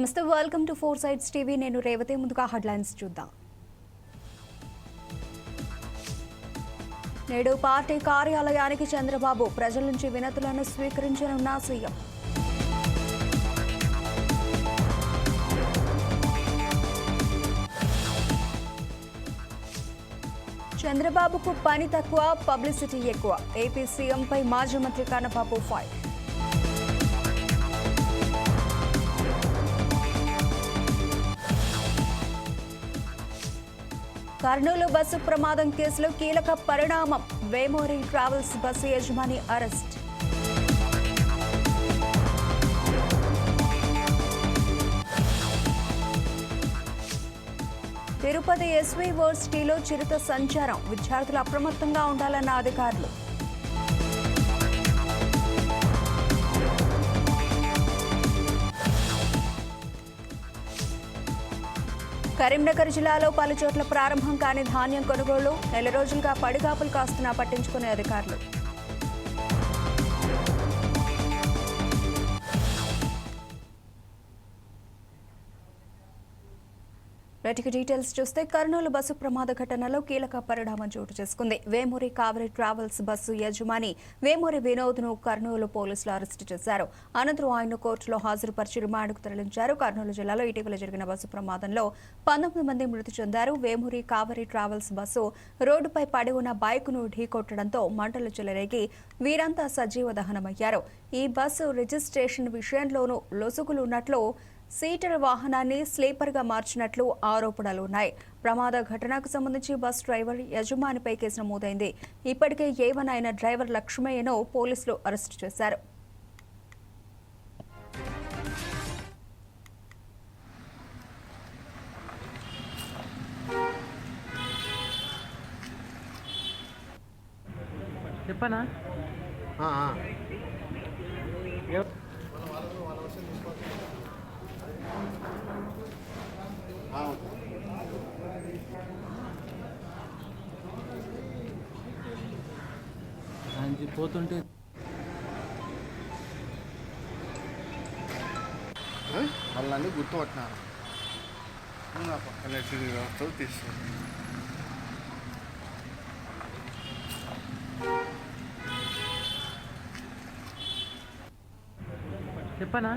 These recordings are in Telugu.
నమస్తే welcome to four sides TV నేను రేవతి ముందుగా హెడ్లైన్స్ చూద్దాం. నేడు పార్టీ కార్యాలయానికి చంద్రబాబు ప్రజల నుంచి వినతులను స్వీకరించనున్న సీఎం. చంద్రబాబుకు పని తక్కువ పబ్లిసిటీ ఎక్కువ. ఏపీ సీఎంపై మాజీ మంత్రి కన్నబాబు ఫైర్ కర్నూలు బస్సు ప్రమాదం కేసులో కీలక పరిణామం. వేమోరి ట్రావెల్స్ బస్సు యజమాని అరెస్ట్. తిరుపతి ఎస్వీ వర్సిటీలో చిరుత సంచారం. విద్యార్థులు అప్రమత్తంగా ఉండాలన్న అధికారులు. కరీంనగర్ జిల్లాలో పలు చోట్ల ప్రారంభం కాని ధాన్యం కొనుగోలు నెల రోజులుగా పడిగాపులు కాస్తున్నా పట్టించుకునే అధికారులు. రైట్కి డీటెయిల్స్ చూస్తే కర్నూలు బస్సు ప్రమాద ఘటనలో కీలక పరిణామం చోటు చేసుకుంది. వేమూరి కావరి ట్రావెల్స్ బస్సు యజమాని వేమూరి వినోద్ను కర్నూలు పోలీసులు అరెస్టు చేశారు. అనంతరం ఆయన్ను కోర్టులో హాజరుపరిచి రిమాండ్కు తరలించారు. కర్నూలు జిల్లాలో ఇటీవల జరిగిన బస్సు ప్రమాదంలో పంతొమ్మిది మంది మృతి చెందారు. వేమూరి కావరి ట్రావెల్స్ బస్సు రోడ్డుపై పడి ఉన్న బైకును ఢీకొట్టడంతో మంటలు చెలరేగి వీరంతా సజీవ దహనమయ్యారు. ఈ బస్సు రిజిస్ట్రేషన్ విషయంలోనూ లొసుగులు ఉన్నట్లు సీటర్ వాహనాన్ని స్లీపర్గా మార్చినట్లు ఆరోపణలు ఉన్నాయి ప్రమాద ఘటనకు సంబంధించి బస్ డ్రైవర్ యజమానిపై కేసు నమోదైంది. ఇప్పటికే ఏవన్ అయిన డ్రైవర్ లక్ష్మయ్యను పోలీసులు అరెస్టు చేశారు. చెప్పనా ఆ, ఆ. ఆ, ఓకే. ఆయన పోతుంటే? వాళ్ళని గుర్తుపట్టినారు. నా పక్కన వస్తావు తీసుకోండి చెప్పనా?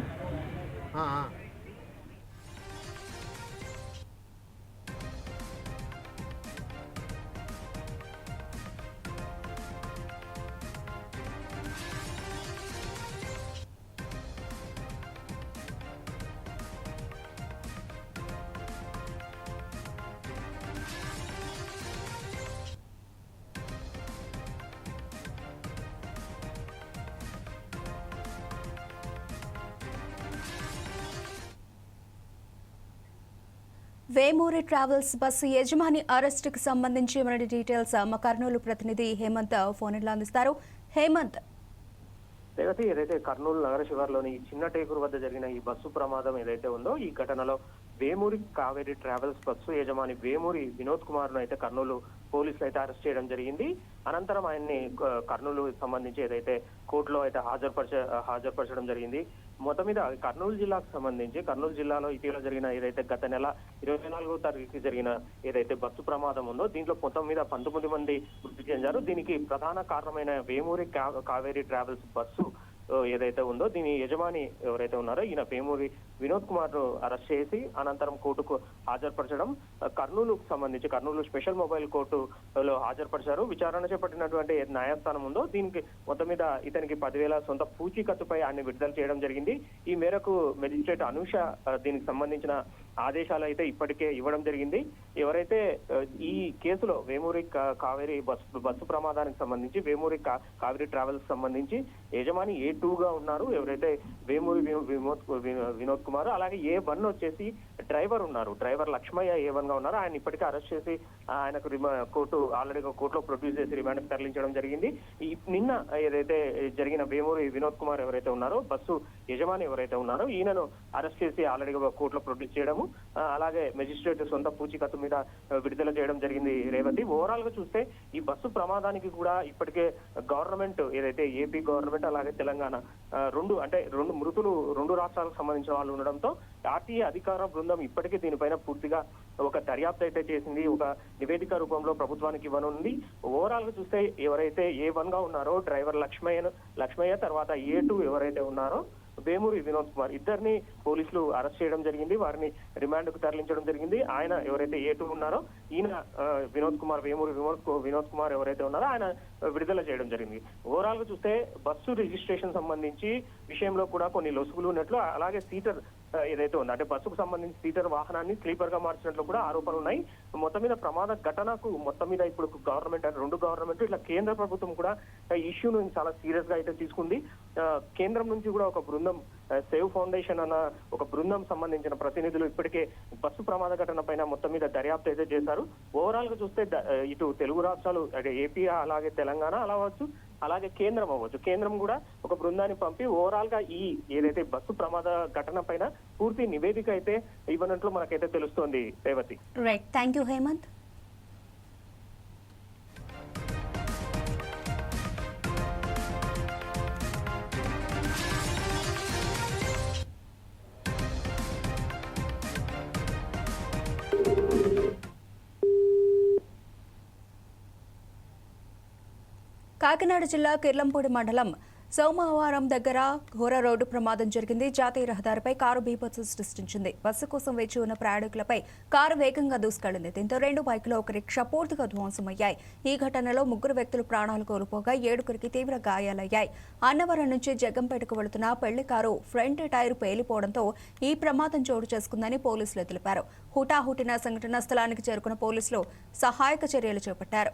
వేమూరి ట్రావెల్స్ బస్సు యజమాని అరెస్టుకు సంబంధించి మరిన్ని డీటెయిల్స్ మా కర్నూలు ప్రతినిధి హేమంత్ ఫోన్లో అందిస్తారు. హేమంత్. రేవతి ఏదైతే కర్నూలు నగర శివార్లోని ఈ చిన్న టేకూరు వద్ద జరిగిన ఈ బస్సు ప్రమాదం ఏదైతే ఉందో ఈ ఘటనలో వేమూరి కావేరి ట్రావెల్స్ బస్సు యజమాని వేమూరి వినోద్ కుమార్ను అయితే కర్నూలు పోలీసులు అయితే అరెస్ట్ చేయడం జరిగింది. అనంతరం ఆయన్ని కర్నూలు సంబంధించి ఏదైతే కోర్టులో అయితే హాజరుపరచ హాజరుపరచడం జరిగింది. మొత్తం మీద కర్నూలు జిల్లాకు సంబంధించి కర్నూలు జిల్లాలో ఇటీవల జరిగిన ఏదైతే గత నెల ఇరవై నాలుగో తారీఖు జరిగిన ఏదైతే బస్సు ప్రమాదం ఉందో దీంట్లో మొత్తం మీద పంతొమ్మిది మంది మృతి చెందారు. దీనికి ప్రధాన కారణమైన వేమూరి కావేరి ట్రావెల్స్ బస్సు ఏదైతే ఉందో దీని యజమాని ఎవరైతే ఉన్నారో ఈయన వేమూరి వినోద్ కుమార్ అరెస్ట్ చేసి అనంతరం కోర్టుకు హాజరుపరచడం కర్నూలుకు సంబంధించి కర్నూలు స్పెషల్ మొబైల్ కోర్టులో హాజరుపరిచారు. విచారణ చేపట్టినటువంటి న్యాయస్థానం ఉందో దీనికి మొత్తం మీద ఇతనికి పదివేల సొంత పూచీకత్తుపై ఆయన విడుదల చేయడం జరిగింది. ఈ మేరకు మెజిస్ట్రేట్ అనూష దీనికి సంబంధించిన ఆదేశాలు అయితే ఇప్పటికే ఇవ్వడం జరిగింది. ఎవరైతే ఈ కేసులో వేమూరి కావేరి బస్సు బస్సు ప్రమాదానికి సంబంధించి వేమూరి కావేరి ట్రావెల్స్ సంబంధించి యజమాని ఏ టూ గా ఉన్నారు ఎవరైతే వేమూరి వినోద్ వినోద్ కుమార్ కుమార్ అలాగే ఏ వన్ వచ్చేసి డ్రైవర్ ఉన్నారు. డ్రైవర్ లక్ష్మయ్య ఏ వన్గా ఉన్నారు. ఆయన ఇప్పటికే అరెస్ట్ చేసి ఆయనకు కోర్టు ఆల్రెడీ కోర్టులో ప్రొడ్యూస్ చేసి రిమాండ్ తరలించడం జరిగింది. నిన్న ఏదైతే జరిగిన వేమూరి వినోద్ కుమార్ ఎవరైతే ఉన్నారో బస్సు యజమాని ఎవరైతే ఉన్నారో ఈయనను అరెస్ట్ చేసి ఆల్రెడీ కోర్టులో ప్రొడ్యూస్ చేయడము అలాగే మెజిస్ట్రేట్ సొంత పూచీకత్తు మీద విడుదల చేయడం జరిగింది రేవతి. ఓవరాల్గా చూస్తే ఈ బస్సు ప్రమాదానికి కూడా ఇప్పటికే గవర్నమెంట్ ఏదైతే ఏపీ గవర్నమెంట్ అలాగే తెలంగాణ రెండు అంటే రెండు మృతులు రెండు రాష్ట్రాలకు సంబంధించిన వాళ్ళు ఉండడంతో ఆర్టీఏ అధికార బృందం ఇప్పటికే దీనిపైన పూర్తిగా ఒక దర్యాప్తు అయితే చేసింది. ఒక నివేదిక రూపంలో ప్రభుత్వానికి ఇవ్వనుంది. ఓవరాల్గా చూస్తే ఎవరైతే ఏ వన్గా ఉన్నారో డ్రైవర్ లక్ష్మయ్య లక్ష్మయ్య తర్వాత ఏ టూ ఎవరైతే ఉన్నారో వేమూరి వినోద్ కుమార్. ఇద్దరిని పోలీసులు అరెస్ట్ చేయడం జరిగింది. వారిని రిమాండ్కు తరలించడం జరిగింది. ఆయన ఎవరైతే ఏ టూ ఉన్నారో ఈయన వినోద్ కుమార్ వేమూరి వినోద్ వినోద్ కుమార్ ఎవరైతే ఉన్నారో ఆయన విడుదల చేయడం జరిగింది. ఓవరాల్గా చూస్తే బస్సు రిజిస్ట్రేషన్ సంబంధించి విషయంలో కూడా కొన్ని లొసుగులు ఉన్నట్లు అలాగే సీటర్ ఏదైతే ఉందో అంటే బస్సుకు సంబంధించి సీటర్ వాహనాన్ని స్లీపర్గా మార్చినట్లు కూడా ఆరోపణలు ఉన్నాయి. మొత్తం మీద ప్రమాద ఘటనకు మొత్తం మీద ఇప్పుడు గవర్నమెంట్ అంటే రెండు గవర్నమెంట్ ఇట్లా కేంద్ర ప్రభుత్వం కూడా ఇష్యూను చాలా సీరియస్గా అయితే తీసుకుంది. కేంద్రం నుంచి కూడా ఒక బృందం సేవ్ ఫౌండేషన్ అన్న ఒక బృందం సంబంధించిన ప్రతినిధులు ఇప్పటికే బస్సు ప్రమాద ఘటన పైన మొత్తం మీద దర్యాప్తు అయితే చేశారు. ఓవరాల్గా చూస్తే ఇటు తెలుగు రాష్ట్రాలు అంటే ఏపీ అలాగే తెలంగాణ అలా అవ్వచ్చు అలాగే కేంద్రం అవ్వచ్చు. కేంద్రం కూడా ఒక బృందాన్ని పంపి ఓవరాల్గా ఈ ఏదైతే బస్సు ప్రమాద ఘటన పైన పూర్తి నివేదిక అయితే ఇవ్వనట్లు మనకైతే తెలుస్తోంది Revathi. Right thank you Hemanth Kakinada జిల్లా కిర్లంపూడి మండలం సోమవారం దగ్గర ఘోర రోడ్డు ప్రమాదం జరిగింది. జాతీయ రహదారిపై కారు బీభత్సు సృష్టించింది. బస్సు కోసం వేచి ఉన్న ప్రయాణికులపై కారు వేగంగా దూసుకెళ్ళింది. దీంతో రెండు బైకులు ఒక రిక్షా పూర్తిగా ధ్వంసమయ్యాయి. ఈ ఘటనలో ముగ్గురు వ్యక్తులు ప్రాణాలు కోల్పోగా ఏడుగురికి తీవ్ర గాయాలయ్యాయి. అన్నవరం నుంచి జగ్గంపేటకు వెళుతున్న పెళ్ళి కారు ఫ్రంట్ టైర్ పేలిపోవడంతో ఈ ప్రమాదం చోటు చేసుకుందని పోలీసులు తెలిపారు. హుటాహుటిన సంఘటన స్థలానికి చేరుకున్న పోలీసులు సహాయక చర్యలు చేపట్టారు.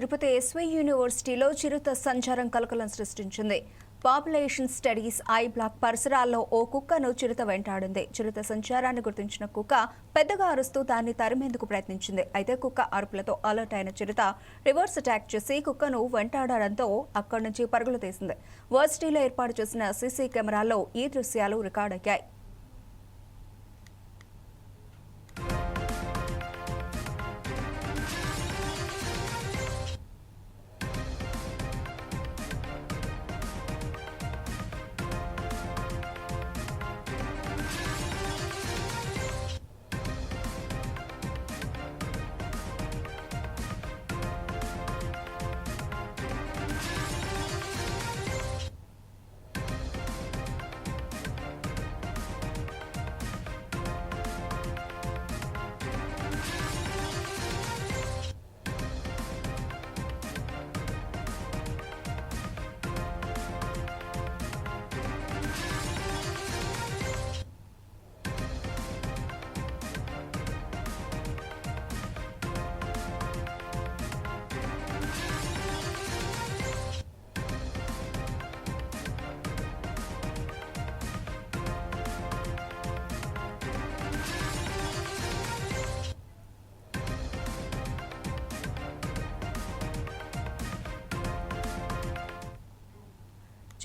తిరుపతి ఎస్వై యూనివర్సిటీలో చిరుత సంచారం కలకలం సృష్టించింది. పాపులేషన్ స్టడీస్ ఐ బ్లాక్ పరిసరాల్లో ఓ కుక్కను చిరుత వెంటాడింది. చిరుత సంచారాన్ని గుర్తించిన కుక్క పెద్దగా అరుస్తూ దాన్ని తరిమేందుకు ప్రయత్నించింది. అయితే కుక్క అరుపులతో అలర్ట్ అయిన చిరుత రివర్స్ అటాక్ చేసి కుక్కను వెంటాడడంతో అక్కడి నుంచి పరుగులు తీసింది. వర్సిటీలో ఏర్పాటు చేసిన సీసీ కెమెరాల్లో ఈ దృశ్యాలు రికార్డయ్యాయి.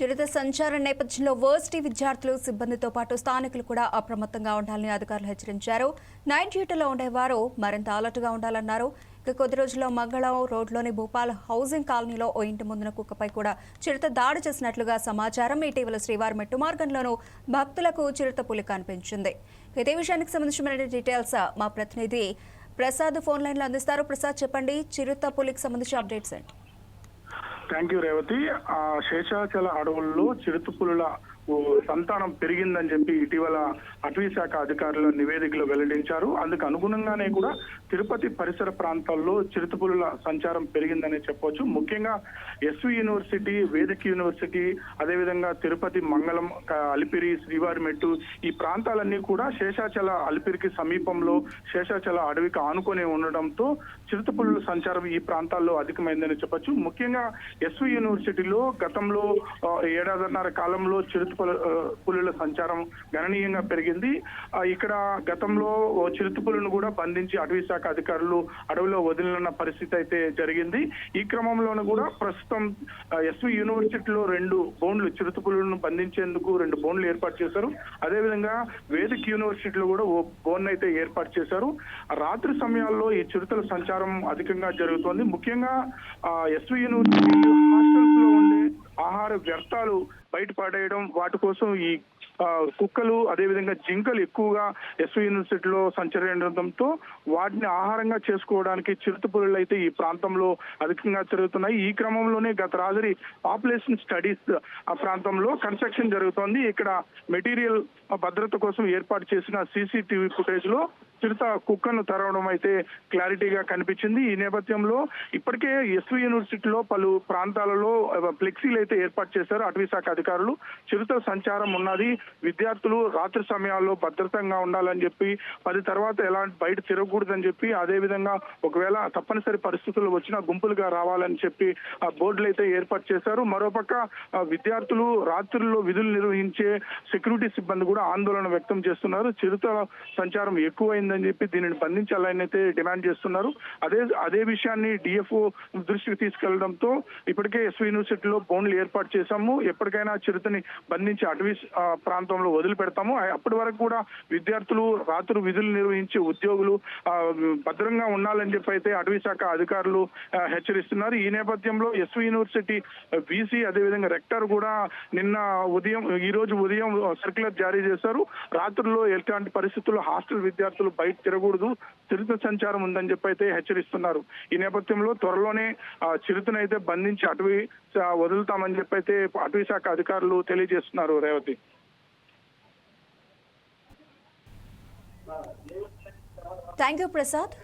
చిరుత సంచార నేపథ్యంలో వర్సిటీ విద్యార్థులు సిబ్బందితో పాటు స్థానికులు కూడా అప్రమత్తంగా ఉండాలని అధికారులు హెచ్చరించారు. నైట్ డ్యూటీలో ఉండేవారు మరింత అలర్ట్గా ఉండాలన్నారు. ఇక కొద్ది రోజుల్లో మంగళం రోడ్లోని భూపాల్ హౌసింగ్ కాలనీలో ఓ ఇంటి ముందున కుక్కపై కూడా చిరుత దాడి చేసినట్లుగా సమాచారం ఇటీవల శ్రీవారి మెట్టు మార్గంలోనూ భక్తులకు చిరుత పులి కనిపించింది. ఇదే విషయానికి సంబంధించిన డీటెయిల్స్ మా ప్రతినిధి ప్రసాద్ ఫోన్ లైన్లో అందిస్తారు. ప్రసాద్ చెప్పండి చిరుత పులికి సంబంధించిన అప్డేట్స్ ఏంటి? థ్యాంక్ యూ రేవతి ఆ శేషాచల అడవుల్లో చిరుతపులుల ఓ సంతానం పెరిగిందని చెప్పి ఇటీవల అటవీ శాఖ అధికారులు నివేదికలో వెల్లడించారు. అందుకు అనుగుణంగానే కూడా తిరుపతి పరిసర ప్రాంతాల్లో చిరుతపులుల సంచారం పెరిగిందని చెప్పొచ్చు. ముఖ్యంగా ఎస్వి యూనివర్సిటీ వేదిక యూనివర్సిటీ అదేవిధంగా తిరుపతి మంగళం అలిపిరి శ్రీవారిమెట్టు ఈ ప్రాంతాలన్నీ కూడా శేషాచల అలిపిరికి సమీపంలో శేషాచల అడవికి ఆనుకొని ఉండడంతో చిరుతపులుల సంచారం ఈ ప్రాంతాల్లో అధికమైందని చెప్పొచ్చు. ముఖ్యంగా ఎస్వి యూనివర్సిటీలో గతంలో ఏడాదిన్నర కాలంలో చిరుత పులుల సంచారం గణనీయంగా పెరిగింది. జరిగింది. ఇక్కడ గతంలో ఓ కూడా బంధించి అటవీ శాఖ అధికారులు అడవిలో వదిలిన పరిస్థితి అయితే జరిగింది. ఈ క్రమంలోనూ కూడా ప్రస్తుతం ఎస్వి యూనివర్సిటీలో రెండు బోన్లు చిరుతపులను బంధించేందుకు రెండు బోన్లు ఏర్పాటు చేశారు. అదేవిధంగా వేదిక్ యూనివర్సిటీలో కూడా ఓ బోన్ అయితే ఏర్పాటు చేశారు. రాత్రి సమయాల్లో ఈ చిరుతల సంచారం అధికంగా జరుగుతోంది. ముఖ్యంగా ఎస్వి యూనివర్సిటీ హాస్టల్స్లో ఉండే ఆహార వ్యర్థాలు బయట పడేయడం వాటి కోసం ఈ కుక్కలు అదేవిధంగా జింకలు ఎక్కువగా ఎస్వి యూనివర్సిటీలో సంచరించడంతో వాటిని ఆహారంగా చేసుకోవడానికి చిరుతపులులు అయితే ఈ ప్రాంతంలో అధికంగా జరుగుతున్నాయి. ఈ క్రమంలోనే గత రాత్రి పాపులేషన్ స్టడీస్ ఆ ప్రాంతంలో కన్స్ట్రక్షన్ జరుగుతోంది. ఇక్కడ మెటీరియల్ భద్రత కోసం ఏర్పాటు చేసిన సీసీటీవీ ఫుటేజ్లో చిరుత కుక్కను తరవడం అయితే క్లారిటీగా కనిపించింది. ఈ నేపథ్యంలో ఇప్పటికే ఎస్వి యూనివర్సిటీలో పలు ప్రాంతాలలో ఫ్లెక్సీలు అయితే ఏర్పాటు చేశారు. అటవీ శాఖ అధికారులు చిరుత సంచారం ఉన్నది. విద్యార్థులు రాత్రి సమయాల్లో భద్రతంగా ఉండాలని చెప్పి పది తర్వాత ఎలాంటి బయట తిరగకూడదని చెప్పి అదే విధంగా ఒకవేళ తప్పనిసరి పరిస్థితులు వచ్చినా గుంపులుగా రావాలని చెప్పి ఆ బోర్డులు అయితే ఏర్పాటు చేశారు. మరోపక్క విద్యార్థులు రాత్రుల్లో విధులు నిర్వహించే సెక్యూరిటీ సిబ్బంది కూడా ఆందోళన వ్యక్తం చేస్తున్నారు. చిరుత సంచారం ఎక్కువైందని చెప్పి దీనిని బంధించాలని అయితే డిమాండ్ చేస్తున్నారు. అదే అదే విషయాన్ని డిఎఫ్ఓ దృష్టికి తీసుకెళ్ళడంతో ఇప్పటికే ఎస్వి యూనివర్సిటీలో బోన్లు ఏర్పాటు చేశాము. ఎప్పటికైనా చిరుతని బంధించి అటవీ ప్రాంతంలో వదిలిపెడతాము. అప్పటి వరకు కూడా విద్యార్థులు రాత్రి విధులు నిర్వహించే ఉద్యోగులు భద్రంగా ఉండాలని చెప్పి అయితే అటవీ శాఖ అధికారులు హెచ్చరిస్తున్నారు. ఈ నేపథ్యంలో ఎస్వి యూనివర్సిటీ వీసీ అదేవిధంగా రెక్టర్ కూడా నిన్న ఉదయం ఈ రోజు ఉదయం సర్క్యులర్ జారీ చేశారు. రాత్రుల్లో ఎలాంటి పరిస్థితుల్లో హాస్టల్ విద్యార్థులు బయట తిరగకూడదు చిరుత సంచారం ఉందని చెప్పి అయితే హెచ్చరిస్తున్నారు. ఈ నేపథ్యంలో త్వరలోనే ఆ, చిరుతనైతే బంధించి అటవీ వదులుతామని చెప్పి అయితే అటవీ శాఖ అధికారులు తెలియజేస్తున్నారు Revathi. Thank you Prasad.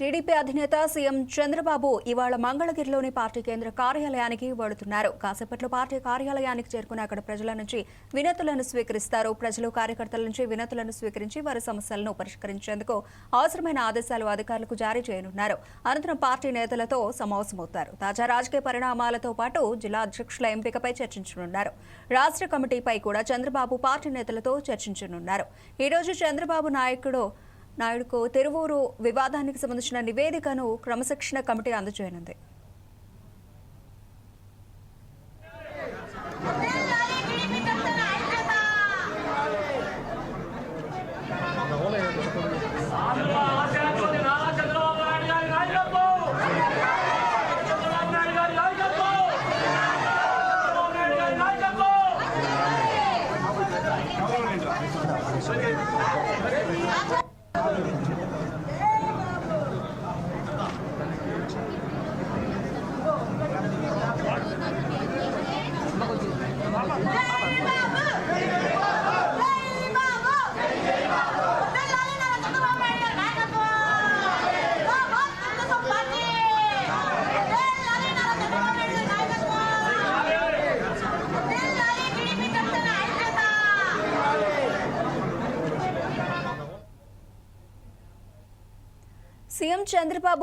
TDP అధినేత సీఎం చంద్రబాబు ఇవాళ మంగళగిరిలోని పార్టీ కేంద్ర కార్యాలయానికి వెళుతున్నారు. కాసేపట్లో పార్టీ కార్యాలయానికి చేరుకుని అక్కడ ప్రజల నుంచి వినతులను స్వీకరిస్తారు. ప్రజలు కార్యకర్తల నుంచి వినతులను స్వీకరించి వారి సమస్యలను పరిష్కరించేందుకు అవసరమైన ఆదేశాలు అధికారులకు జారీ చేయనున్నారు. అనంతరం పార్టీ నేతలతో సమావేశమవుతారు. తాజా రాజకీయ పరిణామాలతో పాటు జిల్లా అధ్యక్షుల ఎంపికపై చర్చించనున్నారు. రాష్ట్ర కమిటీపై కూడా చంద్రబాబు పార్టీ నేతలతో చర్చించనున్నారు. ఈ రోజు చంద్రబాబు నాయకుడు నాయుడుకు తెరువూరు వివాదానికి సంబంధించిన నివేదికను క్రమశిక్షణ కమిటీ అందజేయనుంది.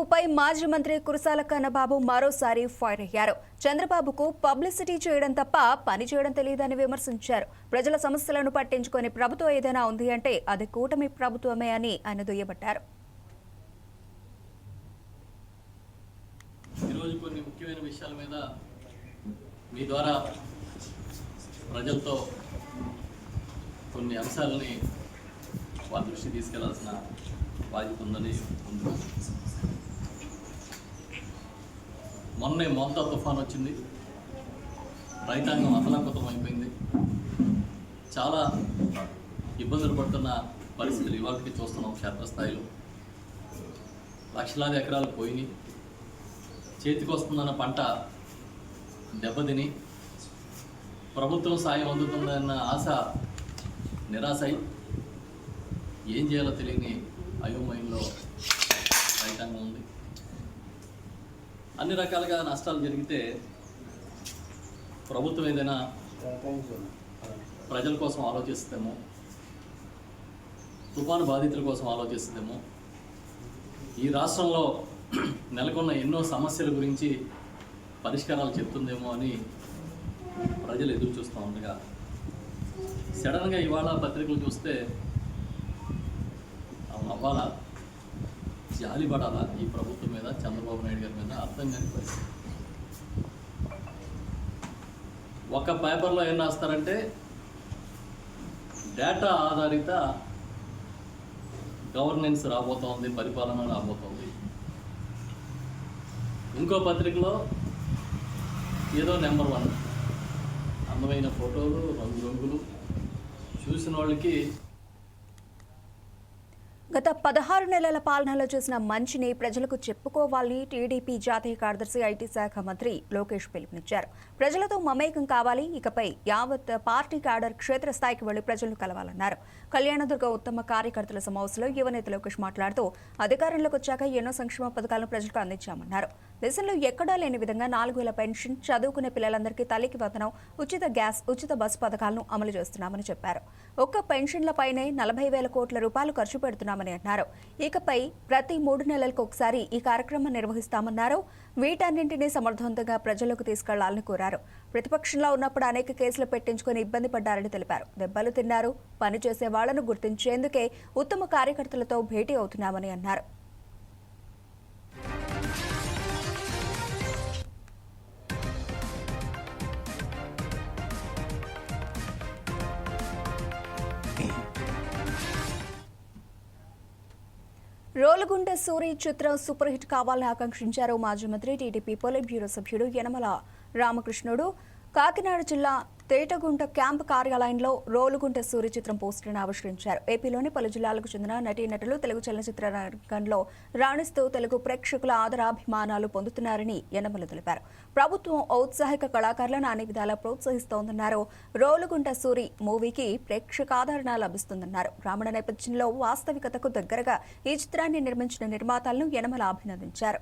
చంద్రబాబుపై మాజీ మంత్రి కురసాల కన్నబాబు మరోసారి ఫైర్ అయ్యారు. చంద్రబాబుకు పబ్లిసిటీ చేయడం తప్ప పని చేయడం తెలియదని విమర్శించారు. ప్రజల సమస్యలను పట్టించుకొని ప్రభుత్వం ఏదైనా ఉంది అంటే అది కూటమి ప్రభుత్వమే అని ఆయన దుయ్యబట్టారు. ఈరోజు కొన్ని ముఖ్యమైన విషయాల మీద మీ ద్వారా ప్రజలతో కొన్ని అంశాలని వారి దృష్టి తీసుకెళ్ళాల్సిన బాధ్యత ఉందని ఉంది మొన్నే మోంతా తుఫాన్ వచ్చింది. రైతాంగం అతలాకృతం అయిపోయింది. చాలా ఇబ్బందులు పడుతున్న పరిస్థితులు ఇవాళకి చూస్తున్నాం క్షేత్రస్థాయిలో లక్షలాది ఎకరాలు పోయినాయి. చేతికి వస్తుందన్న పంట దెబ్బతిని ప్రభుత్వం సాయం అందుతుందన్న ఆశ నిరాశ అయి ఏం చేయాలో తెలియని అయోమయంలో రైతాంగం ఉంది. అన్ని రకాలుగా నష్టాలు జరిగితే ప్రభుత్వం ఏదైనా ప్రజల కోసం ఆలోచిస్తేమో తుఫాను బాధితుల కోసం ఆలోచిస్తుందేమో? ఈ రాష్ట్రంలో నెలకొన్న ఎన్నో సమస్యల గురించి పరిష్కారాలు చెప్తుందేమో అని ప్రజలు ఎదురు చూస్తూ ఉండగా సడన్గా ఇవాళ పత్రికలు చూస్తే అవును అవ్వాలా జాలి పడాలా ఈ ప్రభుత్వం మీద చంద్రబాబు నాయుడు గారి మీద? అర్థం కాని పరిస్థితి. ఒక పేపర్లో ఏం రాస్తారంటే డేటా ఆధారిత గవర్నెన్స్ రాబోతోంది పరిపాలన రాబోతోంది. ఇంకో పత్రికలో ఏదో నెంబర్ వన్ అందమైన ఫోటోలు రంగు రంగులు. చూసిన వాళ్ళకి గత పదహారు నెలల పాలనలో చేసిన మంచిని ప్రజలకు చెప్పుకోవాలని టీడీపీ జాతీయ కార్యదర్శి ఐటీ శాఖ మంత్రి లోకేష్ పిలుపునిచ్చారు. ప్రజలతో మమేకం కావాలి ఇకపై యావత్ పార్టీ క్యాడర్ క్షేత్రస్థాయికి వెళ్ళి ప్రజలను కలవాలన్నారు. కళ్యాణదుర్గ ఉత్తమ కార్యకర్తల సమావేశంలో యువనేత లోకేష్ మాట్లాడుతూ అధికారంలోకి వచ్చాక ఎన్నో సంక్షేమ పథకాలను ప్రజలకు అందించామన్నారు. దేశంలో ఎక్కడా లేని విధంగా నాలుగు వేల పెన్షన్ చదువుకునే పిల్లలందరికీ తల్లికి వందనం ఉచిత గ్యాస్ ఉచిత బస్సు పథకాలను అమలు చేస్తున్నామని చెప్పారు. ఒక్క పెన్షన్లపైనే నలభై వేల కోట్ల రూపాయలు ఖర్చు పెడుతున్నామని అన్నారు. ఇకపై ప్రతి మూడు నెలలకు ఒకసారి ఈ కార్యక్రమం నిర్వహిస్తామన్నారు. వీటన్నింటినీ సమర్థవంతంగా ప్రజలకు తీసుకెళ్ళాలని కోరారు. ప్రతిపక్షంలో ఉన్నప్పుడు అనేక కేసులు పెట్టించుకుని ఇబ్బంది పడ్డారని తెలిపారు. దెబ్బలు తిన్నారు పనిచేసే వాళ్ళను గుర్తించేందుకే ఉత్తమ కార్యకర్తలతో భేటీ అవుతున్నామని అన్నారు. రోలుగుంట సూరి చిత్రం సూపర్ హిట్ కావాలని ఆకాంక్షించారు మాజీ మంత్రి టీడీపీ పోలిట్ బ్యూరో సభ్యుడు యనమల రామకృష్ణుడు. కాకినాడ జిల్లా తేటగుంట క్యాంప్ కార్యాలయంలో రోలుగుంట సూరి చిత్రం పోస్టర్ను ఆవిష్కరించారు. ఏపీలోని పలు జిల్లాలకు చెందిన నటీనటులు తెలుగు చలనచిత్ర రంగంలో రాణిస్తూ తెలుగు ప్రేక్షకుల ఆదరాభిమానాలు పొందుతున్నారని యనమల తెలిపారు. ప్రభుత్వం ఔత్సాహిక కళాకారులను అన్ని విధాలా ప్రోత్సహిస్తోందన్నారు. రోలుగుంట సూరి మూవీకి ప్రేక్షకాదరణ లభిస్తుందన్నారు. గ్రామీణ నేపథ్యంలో వాస్తవికతకు దగ్గరగా ఈ చిత్రాన్ని నిర్మించిన నిర్మాతలను యనమల అభినందించారు.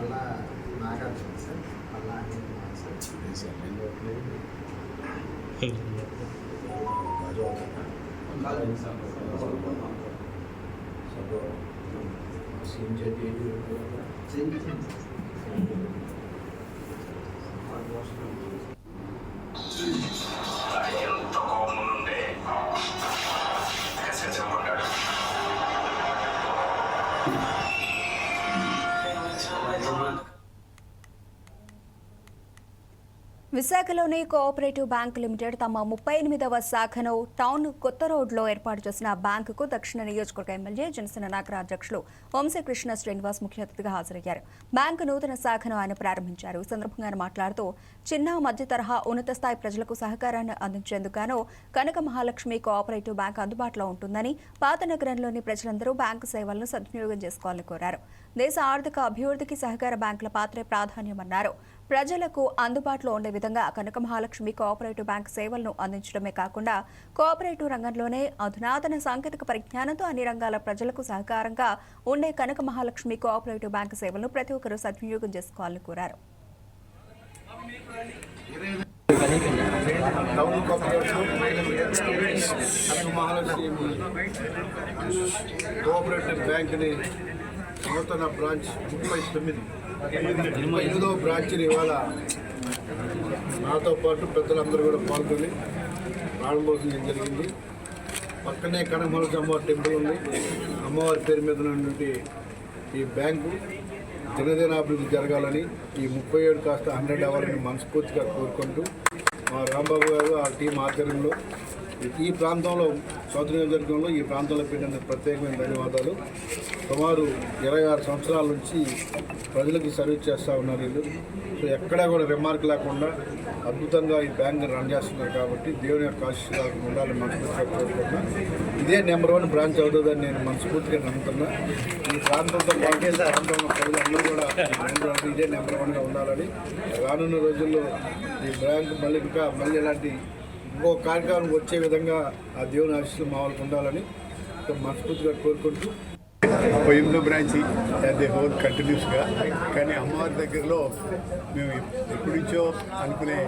అలా నాగార్జున సార్ అలా సార్ 嗯好的好的好的好的 విశాఖలోని కోఆపరేటివ్ బ్యాంక్ లిమిటెడ్ తమ ముప్పై ఎనిమిదవ శాఖను టౌన్ కొత్త రోడ్లో ఏర్పాటు చేసిన బ్యాంకుకు దక్షిణ నియోజకవర్గ ఎమ్మెల్యే జనసేన నగర అధ్యక్షులు వంశకృష్ణ శ్రీనివాస్ ముఖ్య అతిథిగా హాజరయ్యారు. బ్యాంకు నూతన శాఖను ఆయన ప్రారంభించారు. ఈ సందర్భంగా మాట్లాడుతూ చిన్న మధ్య తరహా ఉన్నత స్థాయి ప్రజలకు సహకారాన్ని అందించేందుకు కనక మహాలక్ష్మి కోఆపరేటివ్ బ్యాంక్ అందుబాటులో ఉంటుందని పాత నగరంలోని ప్రజలందరూ బ్యాంకు సేవలను సద్వినియోగం చేసుకోవాలని కోరారు. దేశ ఆర్థిక అభివృద్ధికి సహకార బ్యాంకుల పాత్రే ప్రాధాన్యమన్నారు. ప్రజలకు అందుబాటులో ఉండే విధంగా కనక మహాలక్ష్మి కోఆపరేటివ్ బ్యాంక్ సేవలను అందించడమే కాకుండా కోఆపరేటివ్ రంగంలోనే అధునాతన సాంకేతిక పరిజ్ఞానంతో అన్ని రంగాల ప్రజలకు సహకారంగా ఉండే కనక మహాలక్ష్మి కోఆపరేటివ్ బ్యాంక్ సేవలను ప్రతి ఒక్కరూ సద్వినియోగం చేసుకోవాలని కోరారు. టౌన్ కోఆపరేటివ్ బ్యాంక్ని నూతన బ్రాంచ్ ముప్పై తొమ్మిది. ఎనిమిదో బ్రాంచ్ని ఇవాళ నాతో పాటు పెద్దలందరూ కూడా పాల్గొని ప్రారంభోత్సవం జరిగింది. పక్కనే కనకమహాలక్ష్మి అమ్మవారి టెంపుల్ ఉంది. అమ్మవారి పేరు మీద ఉన్నటువంటి ఈ బ్యాంకు దినదినాభివృద్ధి జరగాలని ఈ ముప్పై ఏడు కాస్త హండ్రెడ్ అవ్వాలని మనస్ఫూర్తిగా కోరుకుంటూ మా రాంబాబు గారు ఆ టీం ఆధ్వర్యంలో ఈ ప్రాంతంలో సౌత్ నియోజకవర్గంలో ఈ ప్రాంతంలో పెట్టిన ప్రత్యేకమైన ధన్యవాదాలు. సుమారు ఇరవై ఆరు సంవత్సరాల నుంచి ప్రజలకు సర్వీస్ చేస్తూ ఉన్నారు వీళ్ళు. సో ఎక్కడా కూడా రిమార్క్ లేకుండా అద్భుతంగా ఈ బ్యాంక్ రన్ చేస్తున్నారు కాబట్టి దేవుని యొక్క ఆశీస్సులు ఉండాలని మనస్ఫూర్తిగా కోరుకుంటున్నా. ఇదే నెంబర్ వన్ బ్రాంచ్ అవుతుందని నేను మనస్ఫూర్తిగా నమ్ముతున్నా. ఈ ప్రాంతంతో పాటు ప్రాంతంలో ప్రజలందరూ కూడా ఇదే నెంబర్ వన్గా ఉండాలని. రానున్న రోజుల్లో ఈ బ్యాంక్ మళ్ళీ ఇంకా మళ్ళీ ఇలాంటి ఇంకో కార్యక్రమం వచ్చే విధంగా ఆ దేవుని ఆశీస్సులు మా వాళ్ళకు ఉండాలని. మనస్ఫూర్తిగా కోరుకుంటూ ముప్పై ఎనిమిదో బ్రాంచి అదే హోల్ కంటిన్యూస్గా కానీ అమ్మవారి దగ్గరలో మేము ఎప్పుడించో అనుకునే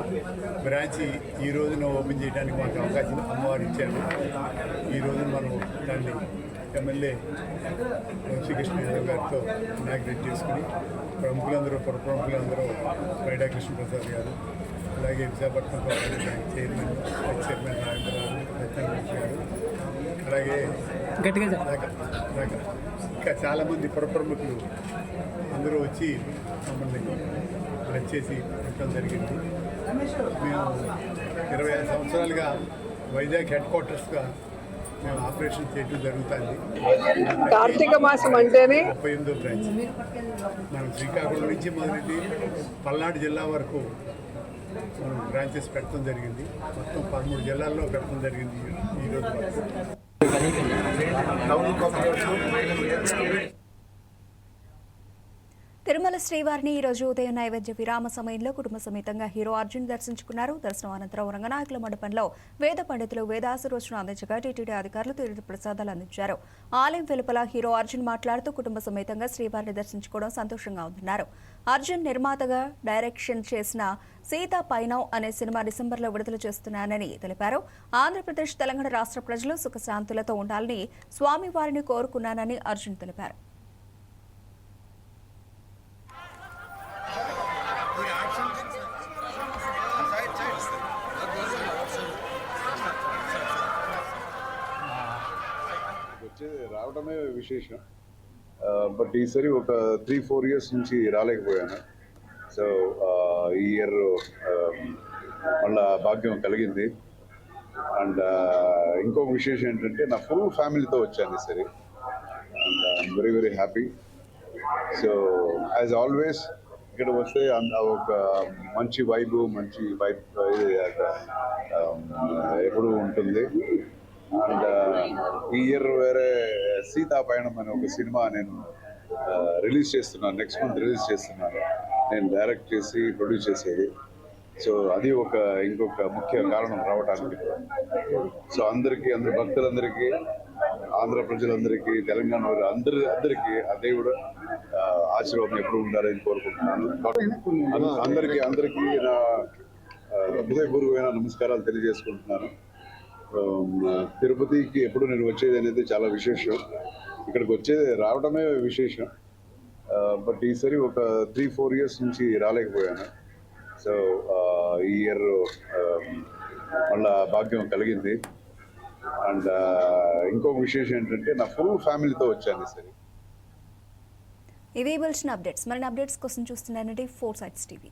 బ్రాంచి ఈ రోజున ఓపెన్ చేయడానికి మాకు అవకాశం అమ్మవారు ఇచ్చారు. ఈ రోజున మనం దాన్ని ఎమ్మెల్యే శ్రీకృష్ణ యాదవ్ గారితో ఇనాగ్రేట్ చేసుకుని ప్రముఖులందరూ పుర ప్రముఖులందరూ బైడా కృష్ణప్రసాద్ గారు అలాగే విశాఖపట్నం చైర్మన్ చైర్మన్ రాజేంద్రరావు గారు అలాగే గట్టిగా ఇంకా చాలామంది పురప్రముఖులు అందరూ వచ్చి మమ్మల్ని బ్లడ్ చేసి పెట్టడం జరిగింది. మేము ఇరవై ఐదు సంవత్సరాలుగా వైజాగ్ హెడ్ క్వార్టర్స్గా మేము ఆపరేషన్ చేయడం జరుగుతుంది. కార్తీక మాసం అంటేనే ముప్పై ఎనిమిదో బ్రాంచ్. మనం శ్రీకాకుళం నుంచి మొదలెట్టి పల్నాడు జిల్లా వరకు మనం బ్రాంచెస్ పెట్టడం జరిగింది. మొత్తం పదమూడు జిల్లాల్లో పెట్టడం జరిగింది ఈరోజు తిరుమల శ్రీవారిని ఈ రోజు ఉదయం నైవేద్య విరామ సమయంలో కుటుంబ సమేతంగా హీరో అర్జున్ దర్శించుకున్నారు. దర్శనం అనంతరం రంగనాయకుల మండపంలో వేద పండితులు వేదాశీర్వచనం అందించగా టీటీడీ అధికారులు తీర్థ ప్రసాదాలు అందించారు. ఆలయం వెలుపల హీరో అర్జున్ మాట్లాడుతూ కుటుంబ సమేతంగా శ్రీవారిని దర్శించుకోవడం సంతోషంగా ఉందన్నారు. అర్జున్ నిర్మాతగా డైరెక్షన్ చేసిన సీతా పైనవ్ అనే సినిమా డిసెంబర్లో విడుదల చేస్తున్నానని తెలిపారు. ఆంధ్రప్రదేశ్ తెలంగాణ రాష్ట్ర ప్రజలు సుఖశాంతులతో ఉండాలని స్వామివారిని కోరుకున్నానని అర్జున్ తెలిపారు. రావడమే విశేషం. బట్ ఈసారి ఒక త్రీ ఫోర్ ఇయర్స్ నుంచి రాలేకపోయాను. సో ఈ ఇయర్ మళ్ళా భాగ్యం కలిగింది. అండ్ ఇంకొక విశేషం ఏంటంటే నా ఫుల్ ఫ్యామిలీతో వచ్చాను ఈసారి. And I'm very very happy so as always ఇక్కడ వస్తే ఒక మంచి వైబ్ మంచి వైబ్ ఎప్పుడు ఉంటుంది. అండ్ ఈ ఇయర్ వేరే సీతాపయణం అనే ఒక సినిమా నేను రిలీజ్ చేస్తున్నాను. నెక్స్ట్ మంత్ రిలీజ్ చేస్తున్నాను. నేను డైరెక్ట్ చేసి ప్రొడ్యూస్ చేసేది. సో అది ఒక ఇంకొక ముఖ్య కారణం రావడానికి సో అందరికీ అందరి భక్తులందరికీ ఆంధ్ర ప్రజలందరికీ తెలంగాణ వారు అందరి అందరికీ ఆ దేవుడు ఆశీర్వాదం ఎప్పుడు ఉండాలని కోరుకుంటున్నాను. అందరికీ అందరికీ నా హృదయపూర్వమైన నమస్కారాలు తెలియజేసుకుంటున్నాను. Um, తిరుపతికి ఎప్పుడు నేను వచ్చేది అనేది చాలా విశేషం. ఇక్కడికి వచ్చేది రావడమే విశేషం. Uh, బట్ ఈసారి ఒక త్రీ ఫోర్ ఇయర్స్ నుంచి రాలేకపోయాను. సో uh, ఈ ఇయర్ um, మళ్ళా భాగ్యం కలిగింది. అండ్ uh, ఇంకొక విశేషం ఏంటంటే నా ఫుల్ ఫ్యామిలీతో వచ్చాను ఈసారి. ఇవే ఇవ్వాల్సిన అప్డేట్స్. మరిన్ని అప్డేట్స్ కోసం చూస్తున్నానండి ఫోర్ సైట్స్ టీవీ.